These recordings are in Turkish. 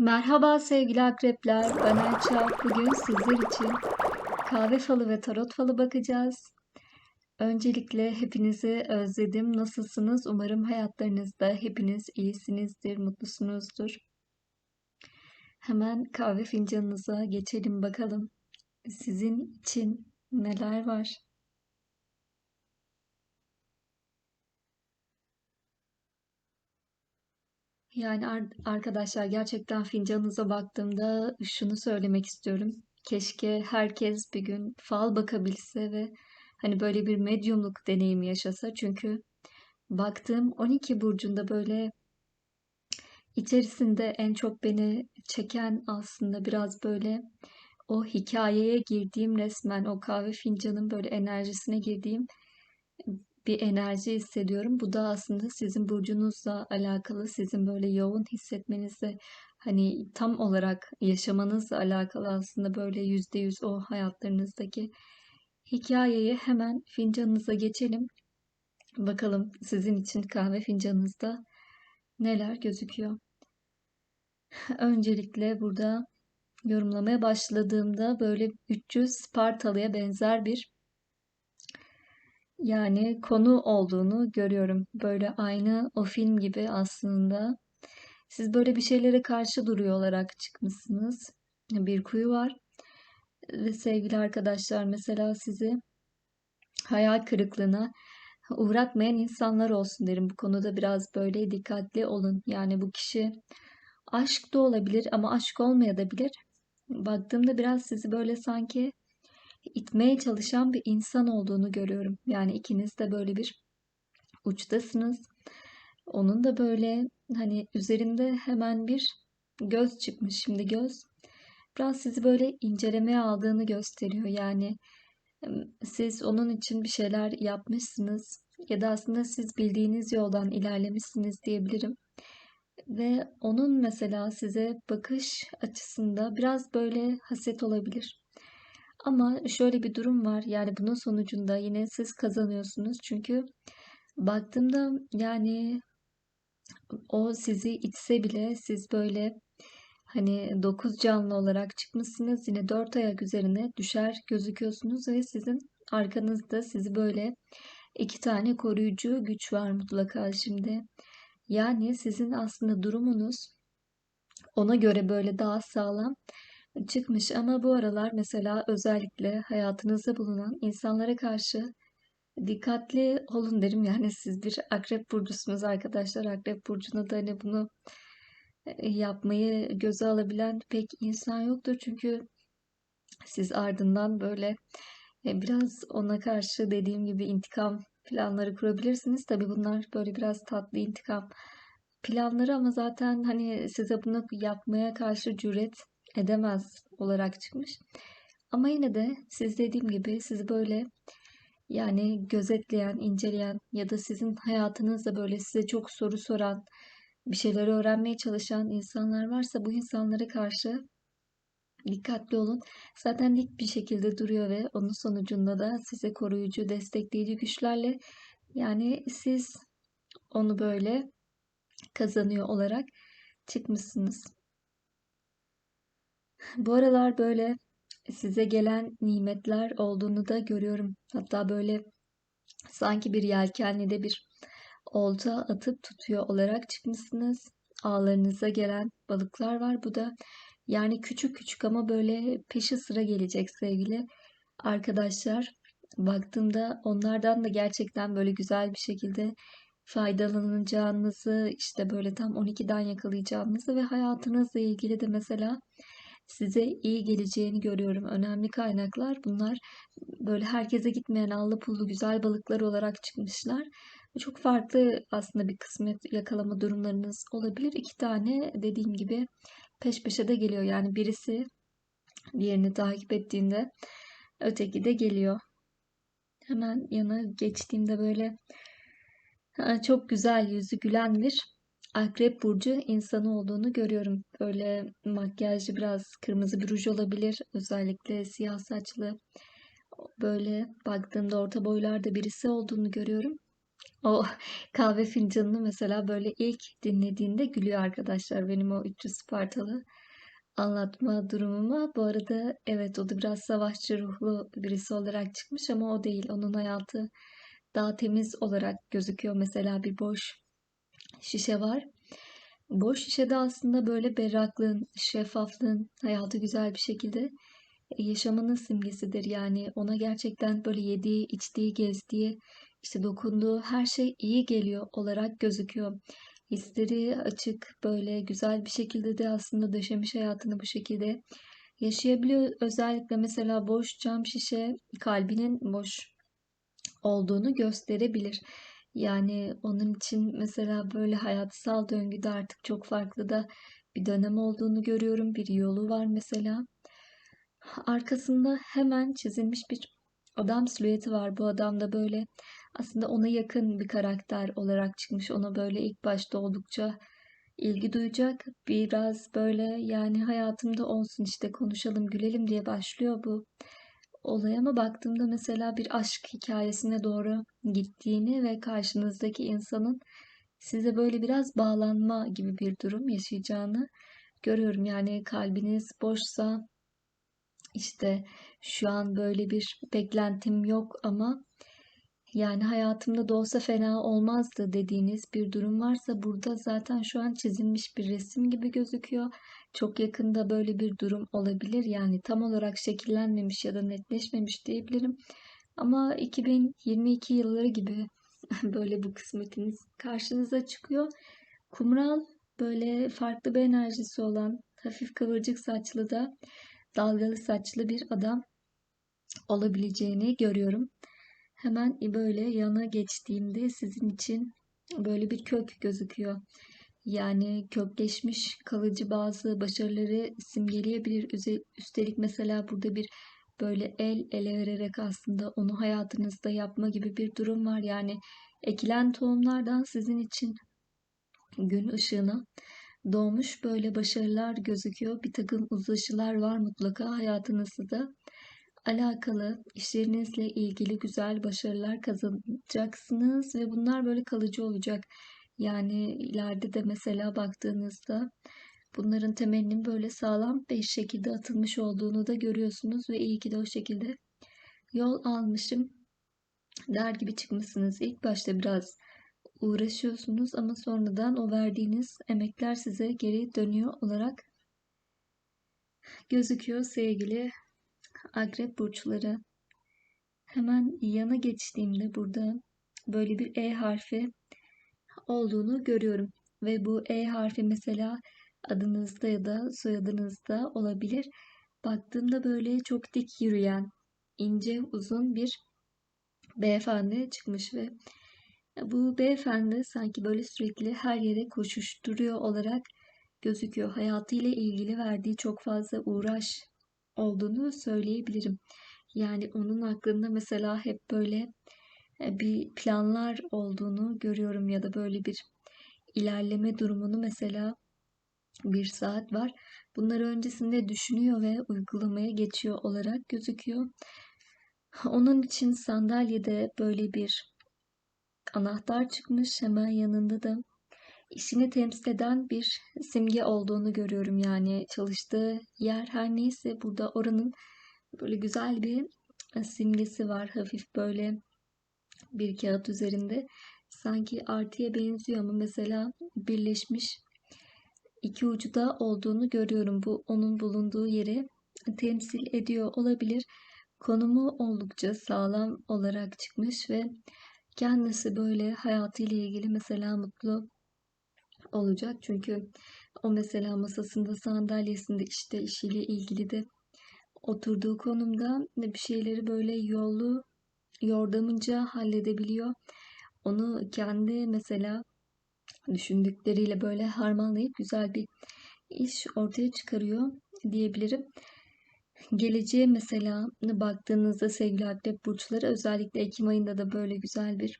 Merhaba sevgili akrepler. Ben Ayça. Bugün sizler için kahve falı ve tarot falı bakacağız. Öncelikle hepinizi özledim. Nasılsınız? Umarım hayatlarınızda hepiniz iyisinizdir, mutlusunuzdur. Hemen kahve fincanınıza geçelim bakalım. Sizin için neler var? Yani ar- arkadaşlar gerçekten fincanınıza baktığımda şunu söylemek istiyorum. Keşke herkes bir gün fal bakabilse ve hani böyle bir medyumluk deneyimi yaşasa. Çünkü baktığım 12 burcunda böyle içerisinde en çok beni çeken aslında biraz böyle o hikayeye girdiğim resmen o kahve fincanın böyle enerjisine girdiğim bir enerji hissediyorum. Bu da aslında sizin burcunuzla alakalı, sizin böyle yoğun hissetmenizle hani tam olarak yaşamanızla alakalı aslında böyle yüzde yüz o hayatlarınızdaki hikayeyi hemen fincanınıza geçelim. Bakalım sizin için kahve fincanınızda neler gözüküyor. Öncelikle burada yorumlamaya başladığımda böyle 300 Spartalı'ya benzer bir yani konu olduğunu görüyorum. Böyle aynı o film gibi aslında. Siz böyle bir şeylere karşı duruyor olarak çıkmışsınız. Bir kuyu var. Ve sevgili arkadaşlar mesela sizi hayal kırıklığına uğratmayan insanlar olsun derim. Bu konuda biraz böyle dikkatli olun. Yani bu kişi aşk da olabilir ama aşk olmayabilir. Baktığımda biraz sizi böyle sanki itmeye çalışan bir insan olduğunu görüyorum. Yani ikiniz de böyle bir uçtasınız. Onun da böyle hani üzerinde hemen bir göz çıkmış. Şimdi göz biraz sizi böyle incelemeye aldığını gösteriyor. Yani siz onun için bir şeyler yapmışsınız ya da aslında siz bildiğiniz yoldan ilerlemişsiniz diyebilirim. Ve onun mesela size bakış açısında biraz böyle haset olabilir. Ama şöyle bir durum var. Yani bunun sonucunda yine siz kazanıyorsunuz. Çünkü baktığımda yani o sizi itse bile siz böyle hani dokuz canlı olarak çıkmışsınız. Yine dört ayak üzerine düşer gözüküyorsunuz ve sizin arkanızda sizi böyle iki tane koruyucu güç var mutlaka şimdi. Yani sizin aslında durumunuz ona göre böyle daha sağlam çıkmış ama bu aralar mesela özellikle hayatınızda bulunan insanlara karşı dikkatli olun derim. Yani siz bir akrep burcusunuz arkadaşlar. Akrep burcuna da hani bunu e, yapmayı göze alabilen pek insan yoktur. Çünkü siz ardından böyle e, biraz ona karşı dediğim gibi intikam planları kurabilirsiniz. Tabii bunlar böyle biraz tatlı intikam planları ama zaten hani size bunu yapmaya karşı cüret edemez olarak çıkmış. Ama yine de siz dediğim gibi sizi böyle yani gözetleyen, inceleyen ya da sizin hayatınızda böyle size çok soru soran, bir şeyleri öğrenmeye çalışan insanlar varsa bu insanlara karşı dikkatli olun. Zaten dik bir şekilde duruyor ve onun sonucunda da size koruyucu, destekleyici güçlerle yani siz onu böyle kazanıyor olarak çıkmışsınız. Bu aralar böyle size gelen nimetler olduğunu da görüyorum. Hatta böyle sanki bir yelkenli bir olta atıp tutuyor olarak çıkmışsınız. Ağlarınıza gelen balıklar var. Bu da yani küçük küçük ama böyle peşi sıra gelecek sevgili arkadaşlar. Baktığımda onlardan da gerçekten böyle güzel bir şekilde faydalanacağınızı işte böyle tam 12'den yakalayacağınızı ve hayatınızla ilgili de mesela size iyi geleceğini görüyorum. Önemli kaynaklar bunlar böyle herkese gitmeyen allı pullu güzel balıklar olarak çıkmışlar. Çok farklı aslında bir kısmet yakalama durumlarınız olabilir. İki tane dediğim gibi peş peşe de geliyor. Yani birisi diğerini takip ettiğinde öteki de geliyor. Hemen yana geçtiğimde böyle çok güzel yüzü gülen bir Akrep burcu insanı olduğunu görüyorum. Böyle makyajlı biraz kırmızı bir ruj olabilir. Özellikle siyah saçlı. Böyle baktığımda orta boylarda birisi olduğunu görüyorum. O kahve fincanını mesela böyle ilk dinlediğinde gülüyor arkadaşlar benim o 300 Spartalı anlatma durumuma. Bu arada evet o da biraz savaşçı ruhlu birisi olarak çıkmış ama o değil. Onun hayatı daha temiz olarak gözüküyor. Mesela bir boş şişe var. Boş şişede aslında böyle berraklığın, şeffaflığın hayatı güzel bir şekilde yaşamanın simgesidir. Yani ona gerçekten böyle yediği, içtiği, gezdiği, işte dokunduğu her şey iyi geliyor olarak gözüküyor. Hisleri açık, böyle güzel bir şekilde de aslında döşemiş hayatını bu şekilde yaşayabiliyor. Özellikle mesela boş cam şişe kalbinin boş olduğunu gösterebilir. Yani onun için mesela böyle hayatsal döngüde artık çok farklı da bir dönem olduğunu görüyorum. Bir yolu var mesela. Arkasında hemen çizilmiş bir adam silüeti var. Bu adam da böyle aslında ona yakın bir karakter olarak çıkmış. Ona böyle ilk başta oldukça ilgi duyacak. Biraz böyle yani hayatımda olsun işte konuşalım gülelim diye başlıyor bu olay ama baktığımda mesela bir aşk hikayesine doğru gittiğini ve karşınızdaki insanın size böyle biraz bağlanma gibi bir durum yaşayacağını görüyorum. Yani kalbiniz boşsa işte şu an böyle bir beklentim yok ama yani hayatımda da olsa fena olmazdı dediğiniz bir durum varsa burada zaten şu an çizilmiş bir resim gibi gözüküyor. Çok yakında böyle bir durum olabilir. Yani tam olarak şekillenmemiş ya da netleşmemiş diyebilirim. Ama 2022 yılları gibi böyle bu kısmetiniz karşınıza çıkıyor. Kumral böyle farklı bir enerjisi olan hafif kıvırcık saçlı da dalgalı saçlı bir adam olabileceğini görüyorum. Hemen böyle yana geçtiğimde sizin için böyle bir kök gözüküyor. Yani kökleşmiş kalıcı bazı başarıları simgeleyebilir. Üstelik mesela burada bir böyle el ele vererek aslında onu hayatınızda yapma gibi bir durum var. Yani ekilen tohumlardan sizin için gün ışığına doğmuş böyle başarılar gözüküyor. Bir takım uzlaşılar var mutlaka hayatınızda alakalı işlerinizle ilgili güzel başarılar kazanacaksınız ve bunlar böyle kalıcı olacak. Yani ileride de mesela baktığınızda bunların temelinin böyle sağlam bir şekilde atılmış olduğunu da görüyorsunuz ve iyi ki de o şekilde yol almışım der gibi çıkmışsınız. İlk başta biraz uğraşıyorsunuz ama sonradan o verdiğiniz emekler size geri dönüyor olarak gözüküyor sevgili akrep burçları. Hemen yana geçtiğimde burada böyle bir E harfi olduğunu görüyorum. Ve bu E harfi mesela adınızda ya da soyadınızda olabilir. Baktığımda böyle çok dik yürüyen, ince, uzun bir beyefendi çıkmış ve bu beyefendi sanki böyle sürekli her yere koşuşturuyor olarak gözüküyor. Hayatıyla ilgili verdiği çok fazla uğraş olduğunu söyleyebilirim. Yani onun aklında mesela hep böyle e, bir planlar olduğunu görüyorum ya da böyle bir ilerleme durumunu mesela bir saat var. Bunları öncesinde düşünüyor ve uygulamaya geçiyor olarak gözüküyor. Onun için sandalyede böyle bir anahtar çıkmış. Hemen yanında da işini temsil eden bir simge olduğunu görüyorum. Yani çalıştığı yer her neyse burada oranın böyle güzel bir simgesi var. Hafif böyle bir kağıt üzerinde. Sanki artıya benziyor ama mesela birleşmiş iki ucu da olduğunu görüyorum. Bu onun bulunduğu yeri temsil ediyor olabilir. Konumu oldukça sağlam olarak çıkmış ve kendisi böyle hayatıyla ilgili mesela mutlu olacak. Çünkü o mesela masasında, sandalyesinde işte işiyle ilgili de oturduğu konumda bir şeyleri böyle yolu yordamınca halledebiliyor. Onu kendi mesela düşündükleriyle böyle harmanlayıp güzel bir iş ortaya çıkarıyor diyebilirim. Geleceğe mesela baktığınızda sevgili akrep burçları özellikle Ekim ayında da böyle güzel bir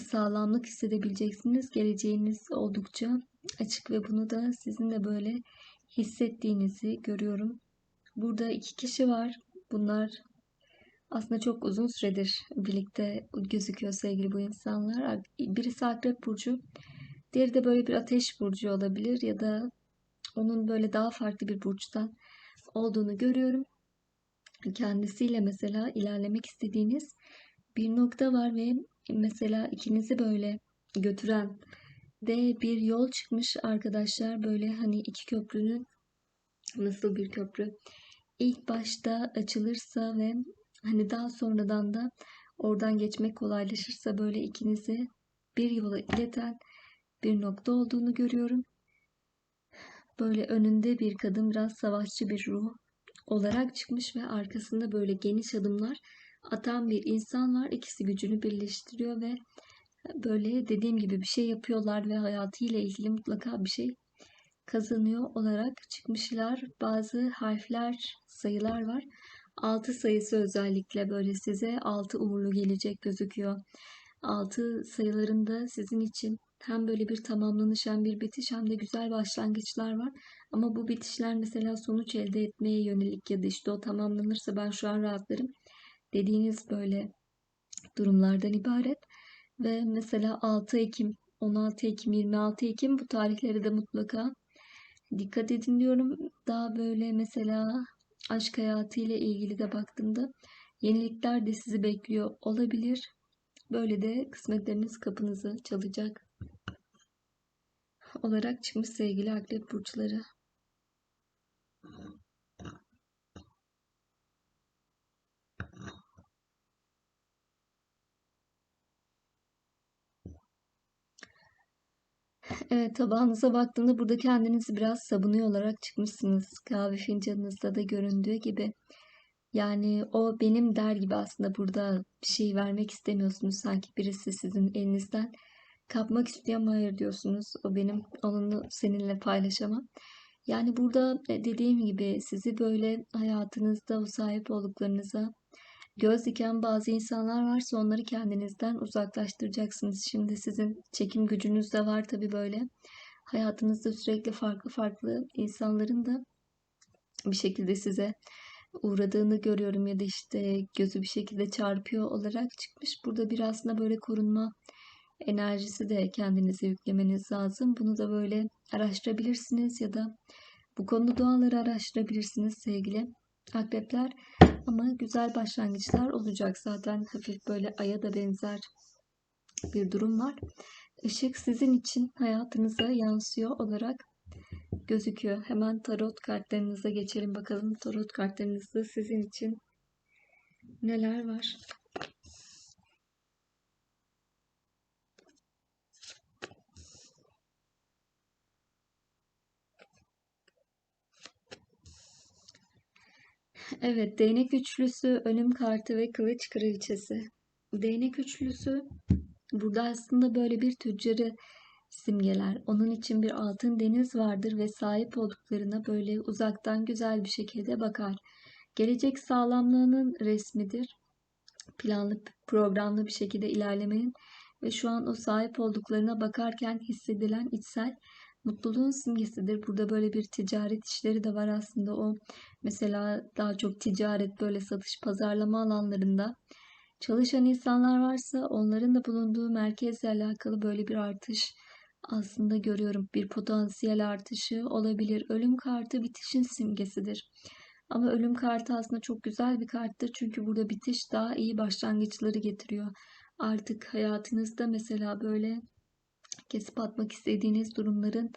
sağlamlık hissedebileceksiniz. Geleceğiniz oldukça açık ve bunu da sizin de böyle hissettiğinizi görüyorum. Burada iki kişi var. Bunlar Aslında çok uzun süredir birlikte gözüküyor sevgili bu insanlar. Birisi Akrep Burcu, diğeri de böyle bir Ateş Burcu olabilir ya da onun böyle daha farklı bir burçtan olduğunu görüyorum. Kendisiyle mesela ilerlemek istediğiniz bir nokta var ve mesela ikinizi böyle götüren de bir yol çıkmış arkadaşlar. Böyle hani iki köprünün nasıl bir köprü? İlk başta açılırsa ve hani daha sonradan da oradan geçmek kolaylaşırsa böyle ikinizi bir yola ileten bir nokta olduğunu görüyorum. Böyle önünde bir kadın biraz savaşçı bir ruh olarak çıkmış ve arkasında böyle geniş adımlar atan bir insan var. İkisi gücünü birleştiriyor ve böyle dediğim gibi bir şey yapıyorlar ve hayatıyla ilgili mutlaka bir şey kazanıyor olarak çıkmışlar. Bazı harfler, sayılar var. 6 sayısı özellikle böyle size 6 uğurlu gelecek gözüküyor. 6 sayılarında sizin için hem böyle bir tamamlanış hem bir bitiş hem de güzel başlangıçlar var. Ama bu bitişler mesela sonuç elde etmeye yönelik ya da işte o tamamlanırsa ben şu an rahatlarım dediğiniz böyle durumlardan ibaret. Ve mesela 6 Ekim, 16 Ekim, 26 Ekim bu tarihleri de mutlaka dikkat edin diyorum. Daha böyle mesela aşk hayatı ile ilgili de baktığımda yenilikler de sizi bekliyor olabilir. Böyle de kısmetleriniz kapınızı çalacak olarak çıkmış sevgili akrep burçları. Evet tabağınıza baktığımda burada kendinizi biraz sabunuyor olarak çıkmışsınız. Kahve fincanınızda da göründüğü gibi. Yani o benim der gibi aslında burada bir şey vermek istemiyorsunuz. Sanki birisi sizin elinizden kapmak istiyor ama hayır diyorsunuz. O benim onu seninle paylaşamam. Yani burada e, dediğim gibi sizi böyle hayatınızda o sahip olduklarınıza göz diken bazı insanlar varsa onları kendinizden uzaklaştıracaksınız. Şimdi sizin çekim gücünüz de var tabii böyle. Hayatınızda sürekli farklı farklı insanların da bir şekilde size uğradığını görüyorum ya da işte gözü bir şekilde çarpıyor olarak çıkmış. Burada bir aslında böyle korunma enerjisi de kendinize yüklemeniz lazım. Bunu da böyle araştırabilirsiniz ya da bu konuda duaları araştırabilirsiniz sevgili akrepler. Ama güzel başlangıçlar olacak. Zaten hafif böyle aya da benzer bir durum var. Işık sizin için hayatınıza yansıyor olarak gözüküyor. Hemen tarot kartlarınıza geçelim bakalım. Tarot kartlarınızda sizin için neler var? Evet, değnek üçlüsü, ölüm kartı ve kılıç kraliçesi. Değnek üçlüsü burada aslında böyle bir tüccarı simgeler. Onun için bir altın deniz vardır ve sahip olduklarına böyle uzaktan güzel bir şekilde bakar. Gelecek sağlamlığının resmidir. Planlı, programlı bir şekilde ilerlemenin ve şu an o sahip olduklarına bakarken hissedilen içsel mutluluğun simgesidir. Burada böyle bir ticaret işleri de var aslında. O mesela daha çok ticaret böyle satış pazarlama alanlarında çalışan insanlar varsa onların da bulunduğu merkezle alakalı böyle bir artış aslında görüyorum. Bir potansiyel artışı olabilir. Ölüm kartı bitişin simgesidir. Ama ölüm kartı aslında çok güzel bir karttır. Çünkü burada bitiş daha iyi başlangıçları getiriyor. Artık hayatınızda mesela böyle kesip atmak istediğiniz durumların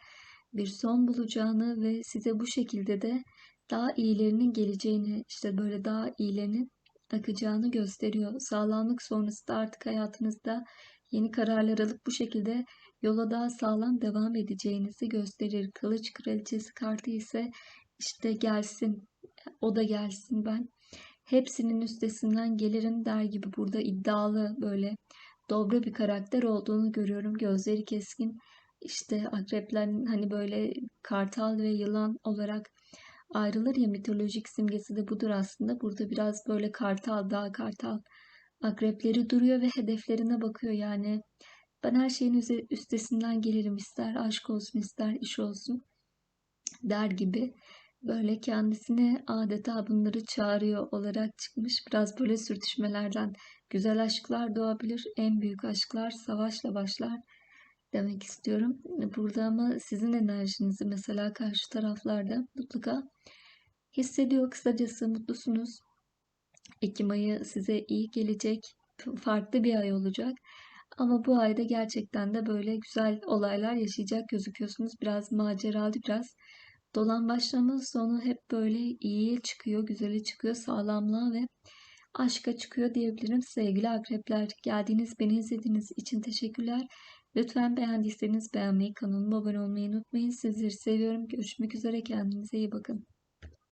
bir son bulacağını ve size bu şekilde de daha iyilerinin geleceğini, işte böyle daha iyilerinin akacağını gösteriyor. Sağlamlık sonrası da artık hayatınızda yeni kararlar alıp bu şekilde yola daha sağlam devam edeceğinizi gösterir. Kılıç kraliçesi kartı ise işte gelsin, o da gelsin ben. Hepsinin üstesinden gelirim der gibi burada iddialı böyle dobra bir karakter olduğunu görüyorum. Gözleri keskin. İşte akreplerin hani böyle kartal ve yılan olarak ayrılır ya mitolojik simgesi de budur aslında. Burada biraz böyle kartal, dağ kartal akrepleri duruyor ve hedeflerine bakıyor yani. Ben her şeyin üstesinden gelirim ister aşk olsun ister iş olsun der gibi böyle kendisine adeta bunları çağırıyor olarak çıkmış. Biraz böyle sürtüşmelerden güzel aşklar doğabilir. En büyük aşklar savaşla başlar demek istiyorum. Burada ama sizin enerjinizi mesela karşı taraflarda mutlaka hissediyor. Kısacası mutlusunuz. Ekim ayı size iyi gelecek. Farklı bir ay olacak. Ama bu ayda gerçekten de böyle güzel olaylar yaşayacak gözüküyorsunuz. Biraz maceralı, biraz dolan başlama sonu hep böyle iyi çıkıyor, güzeli çıkıyor, sağlamlığa ve aşka çıkıyor diyebilirim. Sevgili akrepler, geldiğiniz, beni izlediğiniz için teşekkürler. Lütfen beğendiyseniz beğenmeyi, kanalıma abone olmayı unutmayın. Sizleri seviyorum. Görüşmek üzere. Kendinize iyi bakın.